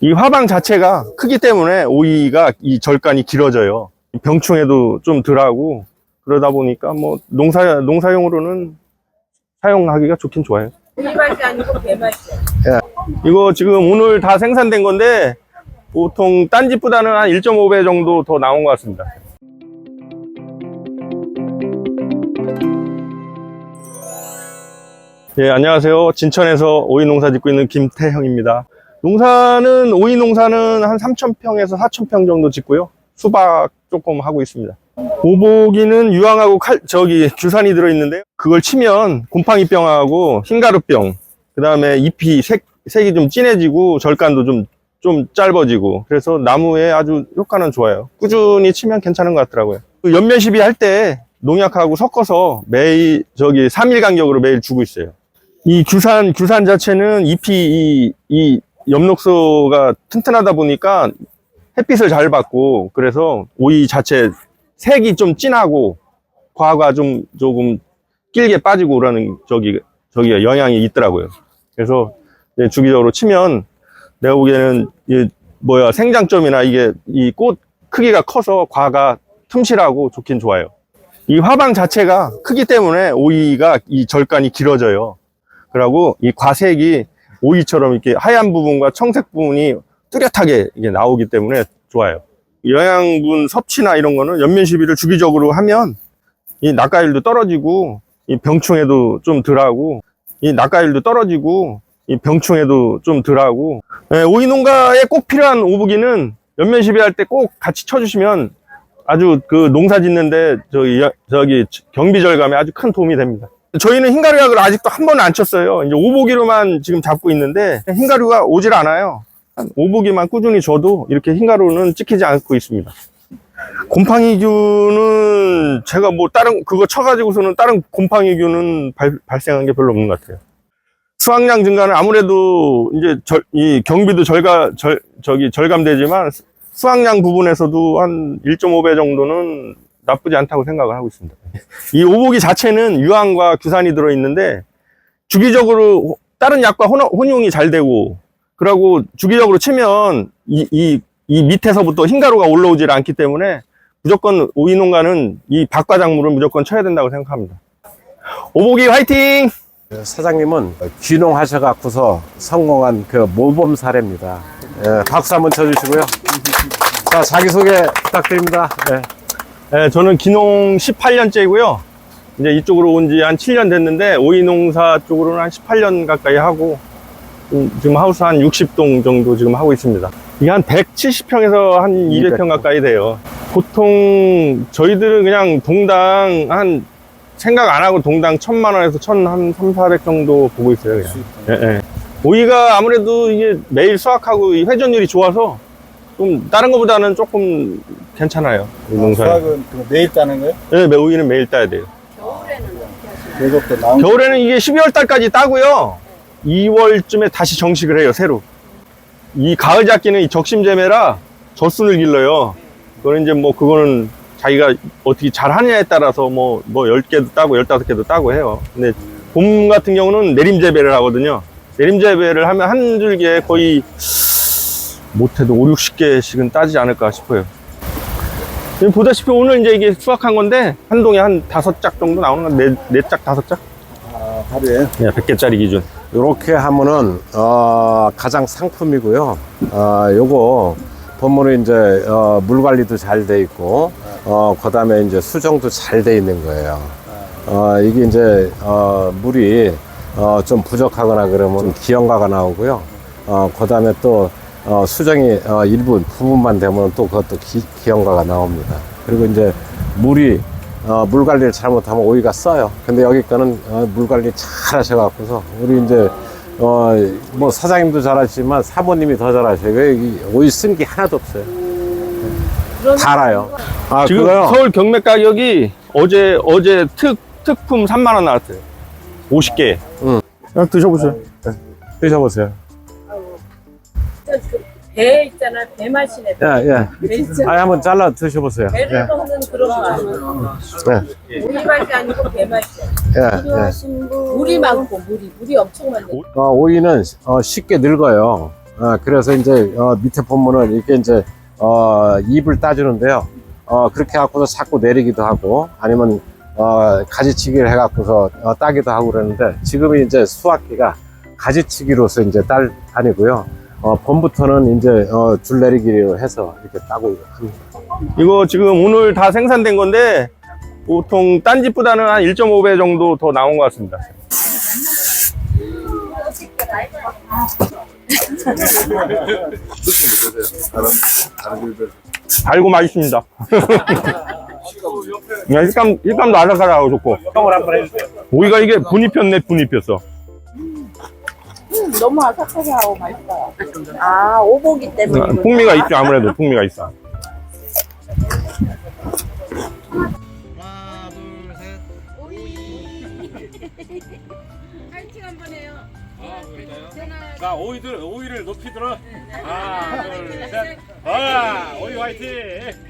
이 화방 자체가 크기 때문에 오이가 이 절간이 길어져요. 병충해도 좀 덜하고 그러다 보니까 뭐 농사 농사용으로는 사용하기가 좋긴 좋아요. 이 맛이 아니고 배 맛이야. 이거 지금 오늘 다 생산된 건데 보통 딴 집보다는 한 1.5배 정도 더 나온 것 같습니다. 예, 안녕하세요. 진천에서 오이 농사 짓고 있는 김태형입니다. 농사는, 오이 농사는 한 3,000평에서 4,000평 정도 짓고요. 수박 조금 하고 있습니다. 오복이는 유황하고 칼, 저기, 규산이 들어있는데, 그걸 치면 곰팡이병하고 흰가루병, 그 다음에 잎이 색, 색이 좀 진해지고, 절간도 좀, 좀 짧아지고, 그래서 나무에 아주 효과는 좋아요. 꾸준히 치면 괜찮은 것 같더라고요. 그 연면 시비 할 때 농약하고 섞어서 매일, 저기, 3일 간격으로 매일 주고 있어요. 이 규산, 규산 자체는 잎이 이, 이 엽록소가 튼튼하다 보니까 햇빛을 잘 받고 그래서 오이 자체 색이 좀 진하고 과가 좀 조금 길게 빠지고 그러는 저기 저기 영향이 있더라고요. 그래서 주기적으로 치면 내가 보기에는 이 뭐야 생장점이나 이게 이 꽃 크기가 커서 과가 틈실하고 좋긴 좋아요. 이 화방 자체가 크기 때문에 오이가 이 절간이 길어져요. 그리고 이 과색이 오이처럼 이렇게 하얀 부분과 청색 부분이 뚜렷하게 이게 나오기 때문에 좋아요. 영양분 섭취나 이런 거는 연면 시비를 주기적으로 하면 이 낙가율도 떨어지고 이 병충해도 좀 덜하고 이 낙가율도 떨어지고 이 병충해도 좀 덜하고 예, 오이 농가에 꼭 필요한 오부기는 연면 시비 할 때 꼭 같이 쳐주시면 아주 그 농사 짓는데 저기 여- 저기 경비 절감에 아주 큰 도움이 됩니다. 저희는 흰가루약을 아직도 한 번은 안 쳤어요. 이제 오보기로만 지금 잡고 있는데 흰가루가 오질 않아요. 한 오보기만 꾸준히 줘도 이렇게 흰가루는 찍히지 않고 있습니다. 곰팡이균은 제가 뭐 다른 그거 쳐가지고서는 다른 곰팡이균은 발, 발생한 게 별로 없는 것 같아요. 수확량 증가는 아무래도 이제 절- 이 경비도 절가 절 저기 절감되지만 수확량 부분에서도 한 1.5배 정도는 나쁘지 않다고 생각을 하고 있습니다. 이 오복이 자체는 유황과 규산이 들어있는데 주기적으로 다른 약과 혼, 혼용이 잘 되고 그러고 주기적으로 치면 이, 이, 이 밑에서부터 흰가루가 올라오질 않기 때문에 무조건 오이 농가는 이 박과작물을 무조건 쳐야 된다고 생각합니다. 오복이 화이팅! 사장님은 귀농하셔 갖고서 성공한 그 모범 사례입니다. 예, 박수 한번 쳐주시고요. 자, 자기소개 부탁드립니다. 예. 네, 저는 기농 18년째고요. 이제 이쪽으로 온 지 한 7년 됐는데 오이 농사 쪽으로는 한 18년 가까이 하고 음, 지금 하우스 한 60동 정도 지금 하고 있습니다. 이게 한 170평에서 한 200평 200평. 가까이 돼요. 보통 저희들은 그냥 동당 한 생각 안 하고 동당 1000만 원에서 1000한 3, 400 정도 보고 있어요. 예, 예. 오이가 아무래도 이게 매일 수확하고 이 회전율이 좋아서 좀 다른 것보다는 조금 괜찮아요. 이 농사는. 수학은 그 매일 따는 거예요? 네, 매- 오이는 매일 따야 돼요. 계속 또 나온 겨울에는 이게 12월 달까지 따고요. 2월쯤에 다시 정식을 해요, 새로. 이 가을 잡기는 이 적심재매라 젖순을 길러요. 그거는 이제 뭐 그거는 자기가 어떻게 잘 하느냐에 따라서 뭐, 뭐 10개도 따고 15개도 따고 해요. 근데 봄 같은 경우는 내림재배를 하거든요. 내림재배를 하면 한 줄기에 거의 못해도 5, 60개씩은 따지 않을까 싶어요. 지금 보다시피 오늘 이제 이게 수확한 건데 한 동에 한 다섯 짝 정도 나오는 건 네, 네 짝, 다섯 짝? 아, 하루에 네, 100개짜리 기준. 이렇게 하면은, 어, 가장 상품이고요. 어, 요거, 본문에 이제, 어, 물 관리도 잘 돼 있고, 어, 그 다음에 이제 수정도 잘 돼 있는 거예요. 어, 이게 이제, 어, 물이, 어, 좀 부족하거나 그러면 좀 기형가가 나오고요. 어, 그 다음에 또, 어, 수정이, 어, 일부, 부분만 되면 또 그것도 기, 기형가가 나옵니다. 그리고 이제 물이, 어, 물 관리를 잘못하면 오이가 써요. 근데 여기 거는 어, 물 관리 잘 하셔갖고서 우리 이제 어, 뭐 사장님도 잘하시지만 사모님이 더 잘하셔요. 이 오이 쓴 게 하나도 없어요. 달아요. 아, 지금 그거요? 서울 경매 가격이 어제, 어제 특, 특품 3만 원 나왔어요. 50개. 응. 그냥 드셔보세요. 드셔보세요. 배 있잖아. 배 맛이네. 예, 예. 배 있잖아. 아, 한번 잘라 드셔보세요. 예, 배를 먹는 그런 맛. 예, 우리 맛이 아니고 배 맛이야. 예, 예. 물이 많고 물이 물이 엄청 많네. 어, 오이는 어, 쉽게 늙어요. 어, 그래서 이제 어, 밑에 보면은 이렇게 이제 어, 입을 따주는데요. 어, 그렇게 해갖고서 자꾸 내리기도 하고 아니면 어, 가지치기를 해갖고서 어, 따기도 하고 그러는데 지금이 이제 수확기가 가지치기로서 이제 딸 아니고요. 어, 봄부터는 이제 어, 줄 내리기로 해서 이렇게 따고 합니다. 이거 지금 오늘 다 생산된 건데 보통 딴 집보다는 한 1.5배 정도 더 나온 것 같습니다. 달고 맛있습니다. 식감, 식감도 아삭아삭하고 좋고. 오이가 이게 분이 폈네, 분이 폈어. 너무 아삭하게 하고 맛있어요. 아, 오보기 때문에. 풍미가 있죠, 아무래도 풍미가 있어. 파이팅 한번 해요. 자, 오이들, 오이를 높이 들어. 하나, 둘, 셋. 아, 오이 화이팅!